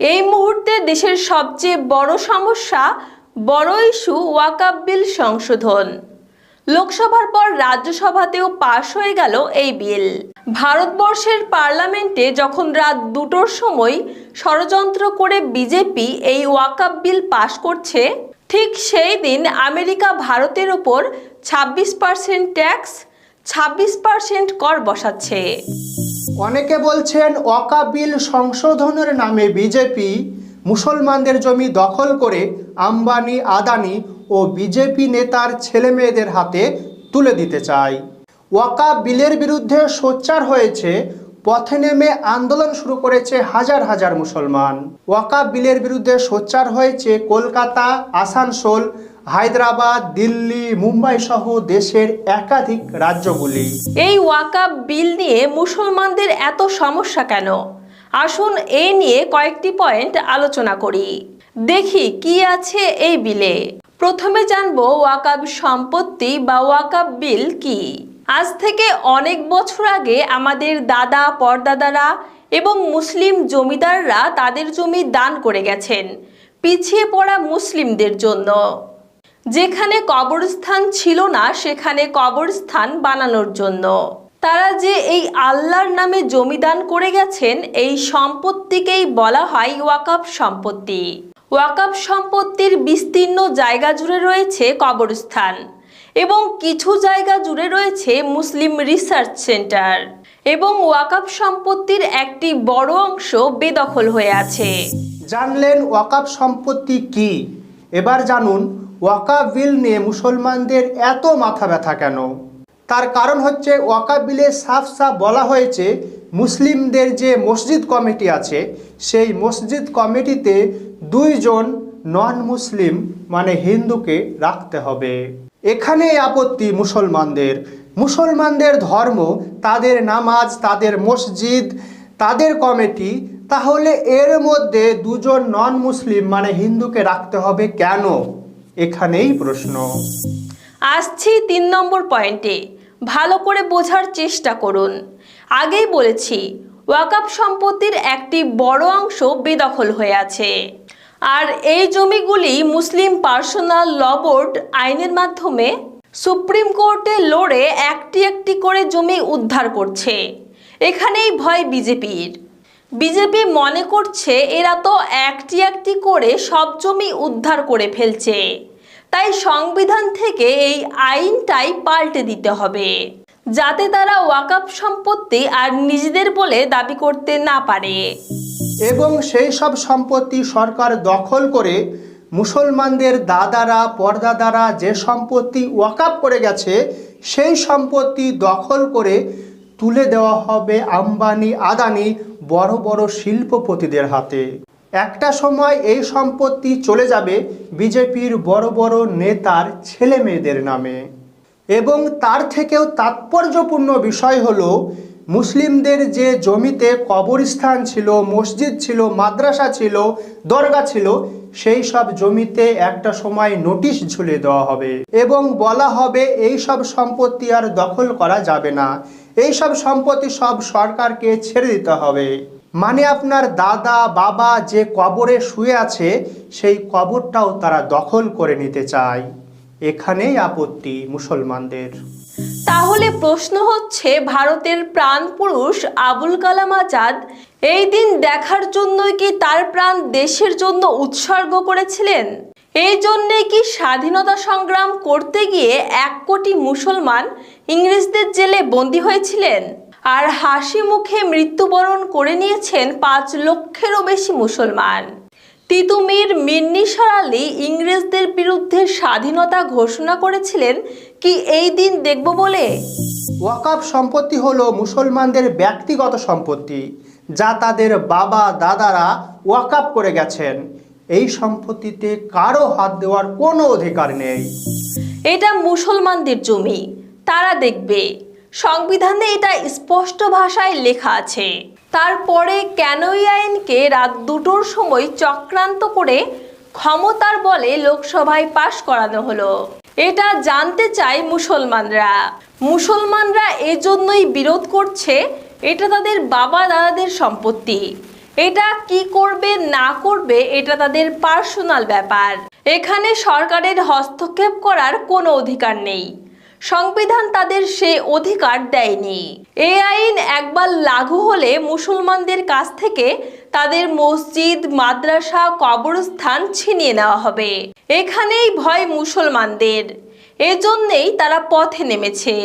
এই মুহূর্তে দেশের সবচেয়ে বড় সমস্যা, বড় ইস্যু ওয়াকাব বিল সংশোধন। লোকসভার পর রাজ্যসভাতেও পাশ হয়ে গেল এই বিল। ভারতবর্ষের পার্লামেন্টে যখন রাত দুটোর সময় ষড়যন্ত্র করে বিজেপি এই ওয়াকাব বিল পাশ করছে, ঠিক সেই দিন আমেরিকা ভারতের ওপর ছাব্বিশ পার্সেন্ট ট্যাক্স, ছাব্বিশ পার্সেন্ট কর বসাচ্ছে। অনেকে বলছেন ওয়াকা বিল সংশোধনের নামে বিজেপি মুসলমানদের জমি দখল করে আম্বানি, আদানি ও বিজেপি নেতার ছেলেমেয়েদের হাতে তুলে দিতে চায়। ওয়াকা বিলের বিরুদ্ধে সোচ্চার হয়েছে, পথে নেমে আন্দোলন শুরু করেছে হাজার হাজার মুসলমান। ওয়াকা বিলের বিরুদ্ধে সোচ্চার হয়েছে কলকাতা, আসানসোল হায়দ্রাবাদ, দিল্লি, মুম্বাই সহ দেশের একাধিক রাজ্যগুলি। এই ওয়াকাব বিল নিয়ে মুসলমানদের এত সমস্যা কেন? আসুন এই নিয়ে কয়েকটি পয়েন্ট আলোচনা করি। দেখি কি আছে এই বিলে। প্রথমে জানব ওয়াকাব সম্পত্তি বা ওয়াকাব বিল কি? আজ থেকে অনেক বছর আগে আমাদের দাদা, পরদাদারা এবং মুসলিম জমিদাররা তাদের জমি দান করে গেছেন, পিছিয়ে পড়া মুসলিমদের জন্য। যেখানে কবরস্থান ছিল না, সেখানে কবরস্থান বানানোর জন্য। তারা যে এই আল্লাহর নামে জমিদান করে গেছেন, এই সম্পত্তিকেই বলা হয় ওয়াকাব সম্পত্তি। ওয়াকাব সম্পত্তির বিস্তীর্ণ জায়গা জুড়ে রয়েছে কবরস্থান এবং কিছু জায়গা জুড়ে রয়েছে মুসলিম রিসার্চ সেন্টার এবং ওয়াকাব সম্পত্তির একটি বড় অংশ বেদখল হয়ে আছে। জানলেন ওয়াকাব সম্পত্তি কি? এবার জানুন ওয়াকাব বিল নিয়ে মুসলমানদের এত মাথা ব্যথা কেন? তার কারণ হচ্ছে ওয়াকাব বিলে সাফ সাফ বলা হয়েছে, মুসলিমদের যে মসজিদ কমিটি আছে, সেই মসজিদ কমিটিতে দুইজন নন মুসলিম মানে হিন্দুকে রাখতে হবে। এখানেই আপত্তি মুসলমানদের। মুসলমানদের ধর্ম, তাদের নামাজ, তাদের মসজিদ, তাদের কমিটি, তাহলে এর মধ্যে দুজন নন মুসলিম মানে হিন্দুকে রাখতে হবে কেন? এখানেই প্রশ্ন। আসছি তিন নম্বর পয়েন্টে। ভালো করে বোঝার চেষ্টা করুন। আগেই বলেছি ওয়াকাপ সম্পত্তির একটি বড় অংশ বেদখল হয়ে আছে। আর এই জমিগুলি মুসলিম পার্সোনাল ল বোর্ড আইনের মাধ্যমে সুপ্রিম কোর্টে লড়ে একটি একটি করে জমি উদ্ধার করছে। এখানেই ভয় বিজেপির। বিজেপি মনে করছে এরা তো একটি একটি করে সব জমি উদ্ধার করে ফেলছে। তাই সংবিধান থেকে এই আইনটাই পাল্টে দিতে হবে। যাতে তারা ওয়াকাপ সম্পত্তি আর নিজেদের বলে দাবি করতে না পারে। এবং সেই সব সম্পত্তি সরকার দখল করে মুসলমানদের দাদারা, পরদাদারা যে সম্পত্তি ওয়াকাপ করে গেছে, সেই সম্পত্তি দখল করে তুলে দেওয়া হবে আম্বানি, আদানি বড় বড় শিল্পপতিদের হাতে। একটা সময় এই সম্পত্তি চলে যাবে বিজেপির বড় বড় নেতার ছেলে মেয়েদের নামে। এবং তার থেকেও তাৎপর্যপূর্ণ বিষয় হলো, মুসলিমদের যে জমিতে কবরস্থান ছিল, মসজিদ ছিল, মাদ্রাসা ছিল, দরগা ছিল, সেই সব জমিতে একটা সময় নোটিশ ঝুলে দেওয়া হবে। এবং বলা হবে, এই সব সম্পত্তি আর দখল করা যাবে না। এই সব সম্পত্তি সব সরকারকে ছেড়ে দিতে হবে। মানে আপনার দাদা, বাবা যে কবরে শুয়ে আছে, সেই কবরটাও তারা দখল করে নিতে চায়। এখানেই আপত্তি মুসলমানদের। তাহলে প্রশ্ন হচ্ছে, ভারতের প্রাণপুরুষ আবুল কালাম আজাদ এই দিন দেখার জন্যই কি তার প্রাণ দেশের জন্য উৎসর্গ করেছিলেন? এই জন্যে কি স্বাধীনতা সংগ্রাম করতে গিয়ে এক কোটি মুসলমান ইংরেজদের জেলে বন্দী হয়েছিলেন? আর হাসি মুখে মৃত্যুবরণ করে নিয়েছেন পাঁচ লক্ষেরও বেশি মুসলমান। তিতুমির মিন্নিসার আলী ইংরেজদের বিরুদ্ধে স্বাধীনতা ঘোষণা করেছিলেন কি এই দিন দেখব বলে? ওয়াকাফ সম্পত্তি হলো মুসলমানদের ব্যক্তিগত সম্পত্তি, যা তাদের বাবা দাদারা ওয়াকাপ করে গেছেন। এই সম্পত্তিতে কারও হাত দেওয়ার কোনো অধিকার নেই। এটা মুসলমানদের জমি। তারা দেখবে, সংবিধানে এটা স্পষ্ট ভাষায় লেখা আছে। তারপরে কেন এই আইনকে রাত দুটোর সময় চক্রান্ত করে ক্ষমতার বলে লোকসভায় পাশ করানো হলো। এটা জানতে চায় মুসলমানরা। মুসলমানরা এজন্যই বিরোধ করছে, এটা তাদের বাবা দাদাদের সম্পত্তি। এটা কি করবে, না করবে, এটা তাদের পার্সোনাল ব্যাপার। এখানে সরকারের হস্তক্ষেপ করার কোনো অধিকার নেই। সংবিধান তাদের সে অধিকার দেয়নি। এ আইন একবার লাগু হলে মুসলমানদের কাছ থেকে তাদের মসজিদ, মাদ্রাসা, কবরস্থান ছিনিয়ে নেওয়া হবে। এখানেই ভয় মুসলমানদের। এজন্যেই তারা পথে নেমেছে।